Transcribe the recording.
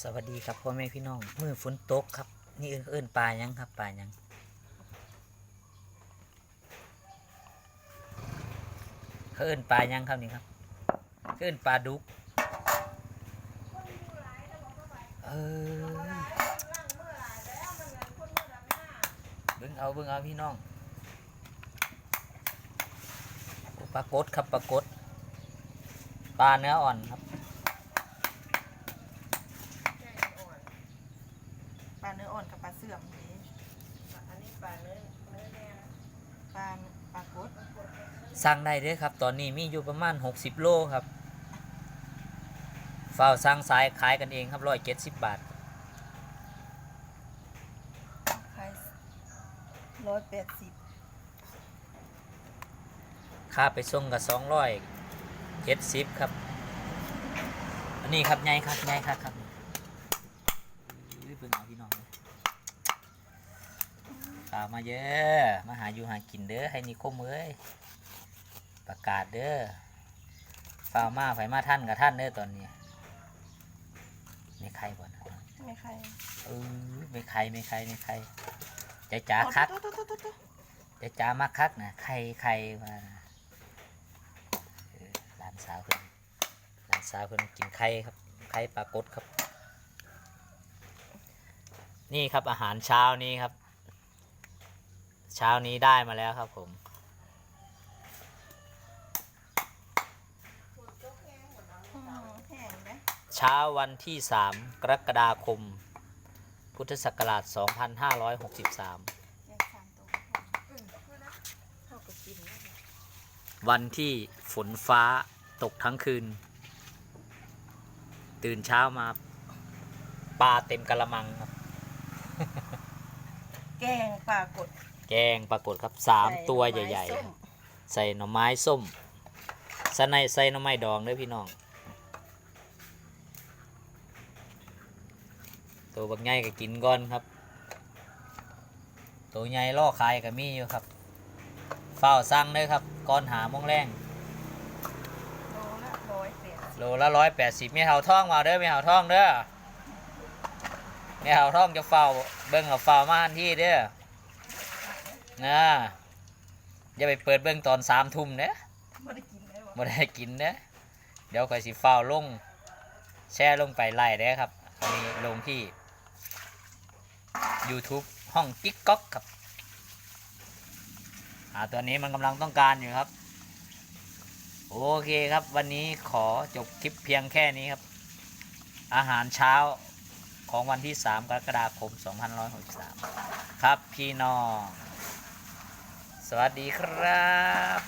สวัสดีครับพ่อแม่พี่น้องมือฝนตกครับ นี่เอิ้นเอิ้นปลายังครับปลายังเขาเอิ้นปลายังครับนี่ครับเขาเอิ้นปลาดุกเออเบิ่งเอาเบิ่งเอาพี่น้องปลากดครับปลากดปลาเนื้ออ่อนครับ ปลาเนื้ออ่อนกับปลาเสื่อมนี่อันนี้ปลาเนื้อเนื้อแดงปลาปลากดสั่งได้เด้อครับ ตอนนี้มีอยู่ประมาณ 60 โลครับฝ้าวสั่งสายขายกันเองครับร้อยเจ็ดสิบบาท ขายร้อยแปดสิบค่าไปส่งกับสองร้อยเจ็ดสิบครับ อันนี้ครับไงครับไงครับครับอุ้ยเพิ่งเอาพี่น้องเลย ข่าวมาเยอะ มาหาอยู่หากินเด้อให้นิคมเอ้ยประกาศเด้อฝ่าวมาไฟมาท่านกับท่านเด้อตอนนี้ไม่ใครบ่นะไม่ใครเออไม่ใครไม่ใครไม่ใครจะจ๋าคักโต๊ะโต๊ะโต๊ะโต๊ะจะจ้ามาคักนะใครใครมาเออหลานสาวเพิ่นหลานสาวเพิ่นกินไข่ครับไข่ปลากดครับ นี่ครับอาหารเช้านี้ครับ เช้านี้ได้มาแล้วครับผมอืมแห้งนะเช้าวันที่ 3 กรกฎาคม พุทธศักราช 2563แกงสามตัวเข้ากับกินนะวันที่ฝนฟ้าตกทั้งคืน ตื่นเช้ามาปลาเต็มกระมังครับ แกงปลากด แกงปรากฏครับสามตัวใหญ่ส้มๆใส่หน่อไม้ส้มใส่ในใส่หน่อไม้ดองด้วยพี่น้อง ตัวบักใหญ่ก็กินก่อนครับ ตัวใหญ่ล่อคายก็มีอยู่ครับเฝ้าสั่งเลยครับก้อนหาโมงแรง โลละร้อยแปดโลละร้อยแปดสิบไม่เห่าท่องมาเด้อไม่เห่าท่องเด้อไม่เห่าท่องจะเฝ้าเบิ้งกับเฝ้ามาทันที่เด้อ นะอย่าไปเปิดเบิ้งตอนสามทุ่มเด้อไม่ได้กินได้หรอบ่ได้กินเด้อเดี๋ยวข่อยสิเฝ้าลง แช่ลงไปไล่เด้อครับอันนี้ลงที่ YouTube ห้องกิ๊กก๊อกครับอ่าตัวนี้มันกำลังต้องการอยู่ครับ โอเคครับวันนี้ขอจบคลิปเพียงแค่นี้ครับ อาหารเช้าของวันที่ 3 กรกฎาคม 2563 ครับพี่น้องส วัสดีครับ